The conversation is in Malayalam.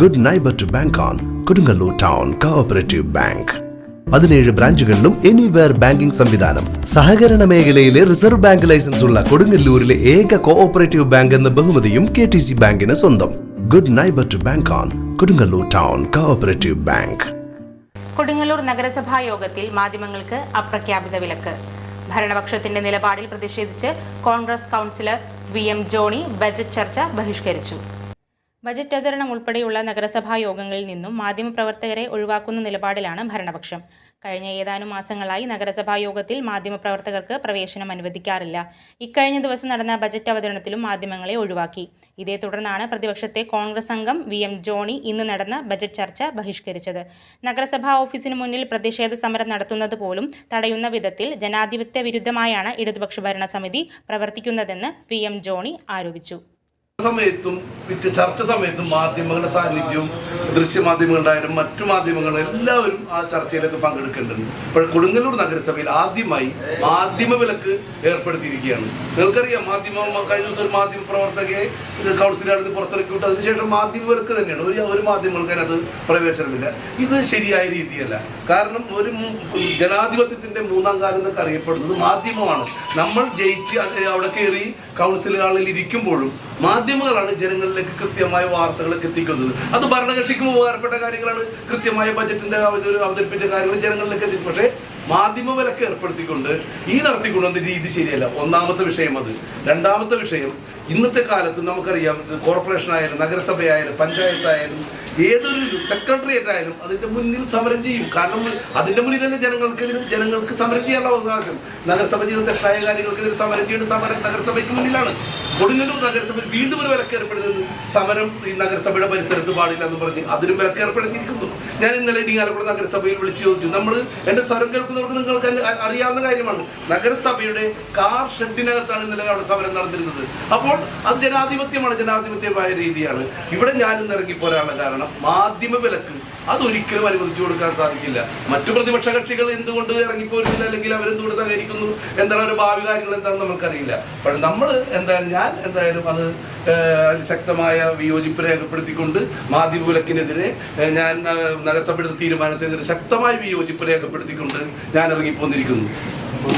Good neighbour to bank on Kodungallur town cooperative bank പതിനേഴ് ബ്രാഞ്ചുകളിലും എനിവെയർ ബാങ്കിംഗ് സംവിധാനം. സഹകരണ മേഖലയിലെ റിസർവ് ബാങ്ക് ലൈസൻസ് ഉള്ള കൊടുങ്ങല്ലൂരിലെ ഏക കോഓപ്പറേറ്റീവ് ബാങ്ക് എന്ന ബഹുമതിയും കെ ടി സി ബാങ്കിന് സ്വന്തം. Good neighbour to bank on Kodungallur town cooperative bank Kodungallur നഗരസഭാ യോഗത്തിൽ മാധ്യമങ്ങൾക്ക് അപ്രഖ്യാപിത വിലക്ക്. ഭരണപക്ഷത്തിന്റെ നിലപാടിൽ പ്രതിഷേധിച്ച് Congress councillor V M Johny budget ചർച്ച ബഹിഷ്കരിച്ചു. ബജറ്റ് അവതരണം ഉൾപ്പെടെയുള്ള നഗരസഭാ യോഗങ്ങളിൽ നിന്നും മാധ്യമപ്രവർത്തകരെ ഒഴിവാക്കുന്ന നിലപാടിലാണ് ഭരണപക്ഷം. കഴിഞ്ഞ ഏതാനും മാസങ്ങളായി നഗരസഭാ യോഗത്തിൽ മാധ്യമപ്രവർത്തകർക്ക് പ്രവേശനം അനുവദിക്കാറില്ല. ഇക്കഴിഞ്ഞ ദിവസം നടന്ന ബജറ്റ് അവതരണത്തിലും മാധ്യമങ്ങളെ ഒഴിവാക്കി. ഇതേ തുടർന്നാണ് പ്രതിപക്ഷത്തെ കോൺഗ്രസ് അംഗം വി എം ജോണി ഇന്ന് നടന്ന ബജറ്റ് ചർച്ച ബഹിഷ്കരിച്ചത്. നഗരസഭാ ഓഫീസിന് മുന്നിൽ പ്രതിഷേധ സമരം നടത്തുന്നത് പോലും തടയുന്ന വിധത്തിൽ ജനാധിപത്യ വിരുദ്ധമായാണ് ഇടതുപക്ഷ ഭരണസമിതി പ്രവർത്തിക്കുന്നതെന്ന് വി എം ജോണി ആരോപിച്ചു. സമയത്തും വിറ്റ് ചർച്ച സമയത്തും മാധ്യമങ്ങളുടെ സാന്നിധ്യവും ദൃശ്യമാധ്യമങ്ങളുണ്ടായാലും മറ്റു മാധ്യമങ്ങളും എല്ലാവരും ആ ചർച്ചയിലൊക്കെ പങ്കെടുക്കേണ്ടതുണ്ട്. ഇപ്പോൾ കൊടുങ്ങല്ലൂർ നഗരസഭയിൽ ആദ്യമായി മാധ്യമ വിലക്ക് ഏർപ്പെടുത്തിയിരിക്കുകയാണ്. നിങ്ങൾക്കറിയാം മാധ്യമ കഴിഞ്ഞ ദിവസം ഒരു മാധ്യമ പ്രവർത്തകയെ കൗൺസിലാണ് പുറത്തിറക്കി വിട്ടു അതിനുശേഷം മാധ്യമ വിലക്ക് തന്നെയാണ്. ഒരു ഒരു മാധ്യമങ്ങൾക്ക് അതിനകത്ത് പ്രവേശനമില്ല. ഇത് ശരിയായ രീതിയല്ല. കാരണം ഒരു ജനാധിപത്യത്തിന്റെ മൂന്നാം കാലം എന്നൊക്കെ അറിയപ്പെടുന്നത് മാധ്യമമാണ്. നമ്മൾ ജയിച്ച് അവിടെ കയറി കൗൺസിലുകളിൽ ഇരിക്കുമ്പോഴും മാധ്യമങ്ങളാണ് ജനങ്ങളിലേക്ക് കൃത്യമായ വാർത്തകളൊക്കെ എത്തിക്കുന്നത്. അത് ഭരണകക്ഷിക്കും ഉപകാരപ്പെട്ട കാര്യങ്ങളാണ്. കൃത്യമായ ബജറ്റിന്റെ അവതരി- അവതരിപ്പിച്ച കാര്യങ്ങൾ ജനങ്ങളിലേക്ക് എത്തിക്കും. പക്ഷേ മാധ്യമ വിലക്ക് ഏർപ്പെടുത്തിക്കൊണ്ട് ഈ നടത്തിക്കൊണ്ടുവന്ന രീതി ശരിയല്ല. ഒന്നാമത്തെ വിഷയം അത്. രണ്ടാമത്തെ വിഷയം ഇന്നത്തെ കാലത്ത് നമുക്കറിയാം കോർപ്പറേഷനായാലും നഗരസഭയായാലും പഞ്ചായത്തായാലും ഏതൊരു സെക്രട്ടേറിയറ്റ് ആയാലും അതിന്റെ മുന്നിൽ സമരം ചെയ്യും. കാരണം അതിന്റെ മുന്നിൽ തന്നെ ജനങ്ങൾക്കെതിരെ ജനങ്ങൾക്ക് സമരം ചെയ്യാനുള്ള അവകാശം. നഗരസഭ ചെയ്യുന്ന തെറ്റായ കാര്യങ്ങൾക്കെതിരെ സമരം ചെയ്യുന്ന സമരം നഗരസഭയ്ക്ക് മുന്നിലാണ്. കൊടുങ്ങല്ലൂർ നഗരസഭയിൽ വീണ്ടും ഒരു വിലക്ക് ഏർപ്പെടുത്തുന്നു സമരം ഈ നഗരസഭയുടെ പരിസരത്ത് പാടില്ല എന്ന് പറഞ്ഞ് അതിനും വിലക്ക് ഏർപ്പെടുത്തിയിരിക്കുന്നു ഞാൻ ഇന്നലെ ഇരിങ്ങാലക്കുട നഗരസഭയിൽ വിളിച്ചു ചോദിച്ചു നമ്മൾ എന്റെ സ്വരം കേൾക്കുന്നവർക്ക് നിങ്ങൾക്ക് അറിയാവുന്ന കാര്യമാണ്. നഗരസഭയുടെ കാർ ഷെഡിനകത്താണ് ഇന്നലെ അവിടെ സമരം നടന്നിരുന്നത്. അപ്പോൾ അത് ജനാധിപത്യമാണ് ജനാധിപത്യമായ രീതിയാണ്. ഇവിടെ ഞാനും ഇറങ്ങി ഇറങ്ങിപ്പോരാനുള്ള കാരണം മാധ്യമ വിലക്ക്. അതൊരിക്കലും അനുവദിച്ചു കൊടുക്കാൻ സാധിക്കില്ല. മറ്റു പ്രതിപക്ഷ കക്ഷികൾ എന്തുകൊണ്ട് ഇറങ്ങിപ്പോരുന്നില്ല അല്ലെങ്കിൽ അവരെന്തുകൊണ്ട് സഹകരിക്കുന്നു? എന്താണ് അവരുടെ ഭാവി കാര്യങ്ങൾ എന്താണെന്ന് നമുക്കറിയില്ല പക്ഷെ നമ്മൾ എന്തായാലും ഞാൻ എന്തായാലും അത് ശക്തമായ വിയോജിപ്പ് രേഖപ്പെടുത്തിക്കൊണ്ട് മാധ്യമ വിലക്കിനെതിരെ ഞാൻ നഗരസഭയുടെ തീരുമാനത്തിനെതിരെ ശക്തമായ വിയോജിപ്പ് രേഖപ്പെടുത്തിക്കൊണ്ട് ഞാൻ ഇറങ്ങിപ്പോന്നിരിക്കുന്നു.